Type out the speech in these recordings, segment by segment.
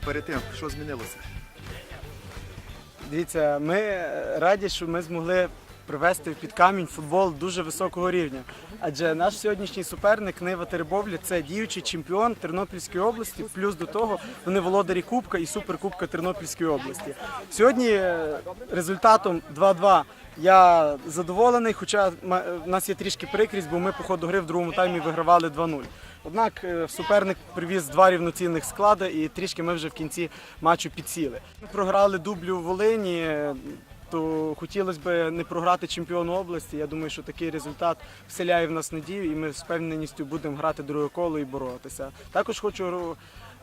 перед тим, що змінилося? Дивіться, ми раді, що ми змогли привести в підкамінь футбол дуже високого рівня. Адже наш сьогоднішній суперник Нива Теребовля це діючий чемпіон Тернопільської області. Плюс до того вони володарі Кубка і Суперкубка Тернопільської області. Сьогодні е, результатом 2-2 я задоволений, хоча в нас є трішки прикрість, бо ми по ходу гри в другому таймі вигравали 2-0. Однак е, суперник привіз два рівноцінних склади, і трішки ми вже в кінці матчу підсіли. Ми програли дублю в Волині. е, То хотілося б не програти чемпіону області. Я думаю, що такий результат вселяє в нас надію, і ми з впевненістю будемо грати друге коло і боротися. Також хочу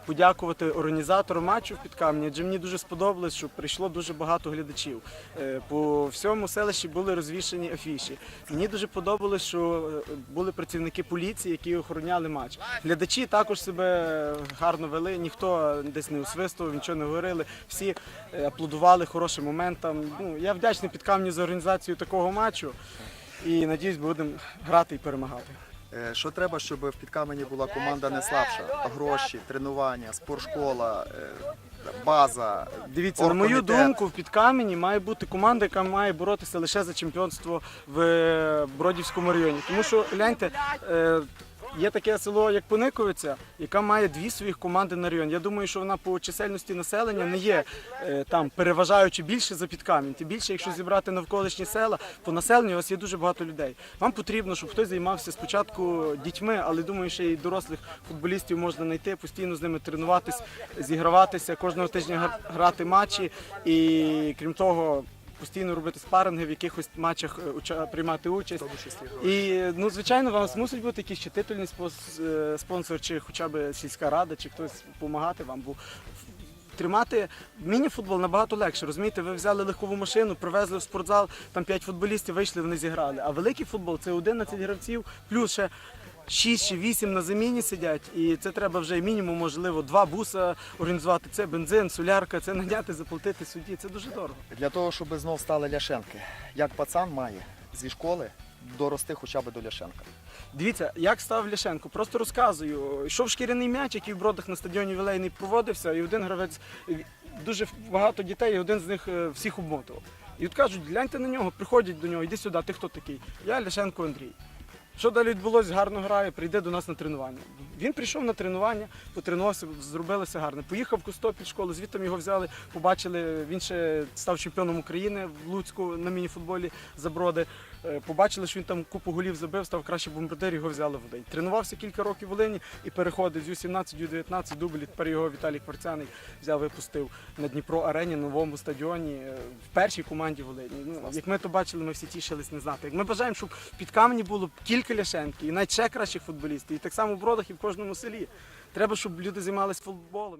подякувати організатору матчу в Підкам'ї, адже мені дуже сподобалось, що прийшло дуже багато глядачів. Е, По всьому селищі були розвішені афіші. Мені дуже подобалось, що е, були працівники поліції, які охороняли матч. Глядачі також себе гарно вели, ніхто десь не усвистував, нічого не говорили. Всі е, аплодували хорошим моментам. Ну, я вдячний Підкам'ю за організацію такого матчу і надіюсь, будемо грати і перемагати. Е, Що треба, щоб в підкамені була команда не слабша? Гроші, тренування, спортшкола, е, база. Дивіться, на мою думку, в підкамені має бути команда, яка має боротися лише за чемпіонство в е, Бродівському районі. Тому що гляньте. Є таке село, як Пониковиця, яка має дві своїх команди на район. Я думаю, що вона по чисельності населення не є е, там переважаючи більше за підкамінь. Тим більше, якщо зібрати навколишні села, по населенню у вас є дуже багато людей. Вам потрібно, щоб хтось займався спочатку дітьми, але думаю, що і дорослих футболістів можна знайти, постійно з ними тренуватись, зіграватися, кожного тижня гра- грати матчі і крім того. Постійно робити спаринги, в якихось матчах е, уча- приймати участь. І ну, звичайно, вам мусить бути якийсь чи титульний е, спонсор, чи хоча б сільська рада, чи хтось допомагати вам. Бо тримати міні-футбол набагато легше. Розумієте, ви взяли легкову машину, привезли в спортзал, там 5 футболістів вийшли, вони зіграли. А великий футбол це 11 гравців, плюс ще 6 чи 8 на заміні сидять. І це треба вже мінімум, можливо, два буса організувати. Це бензин, солярка, це наняти, заплатити судді. Це дуже дорого. Для того, щоб знов стали ляшенки, як пацан має зі школи дорости хоча б до ляшенка. Дивіться, як став Ляшенко. Просто розказую. Йшов шкіряний м'яч, який в бродах на стадіоні Вілейний проводився, і один гравець дуже багато дітей, і один з них е, всіх обмотував. І от кажуть, гляньте на нього, приходять до нього, іди сюди, ти хто такий? Я Ляшенко Андрій. Що далі відбулося, гарно грає, прийде до нас на тренування. Він прийшов на тренування, потренувався, зробилося гарно. Поїхав в Костопіль школу, звідти його взяли, побачили, він ще став чемпіоном України в Луцьку на мініфутболі за броди. Е, Побачили, що він там купу голів забив, став кращий бомбардир, його взяли в Волинь. Тренувався кілька років в Волині і переходив з Ю-17, Ю-19, дублі. Тепер його Віталій Кварцяний взяв, випустив на Дніпро арені, новому стадіоні, е, в першій команді Волині. Ну, як ми то бачили, ми всі тішились не знати. Як ми бажаємо, щоб під камені було кілька ляшенків і кращих футболістів. І так само в бродах і в кожному селі. Треба, щоб люди займалися футболом.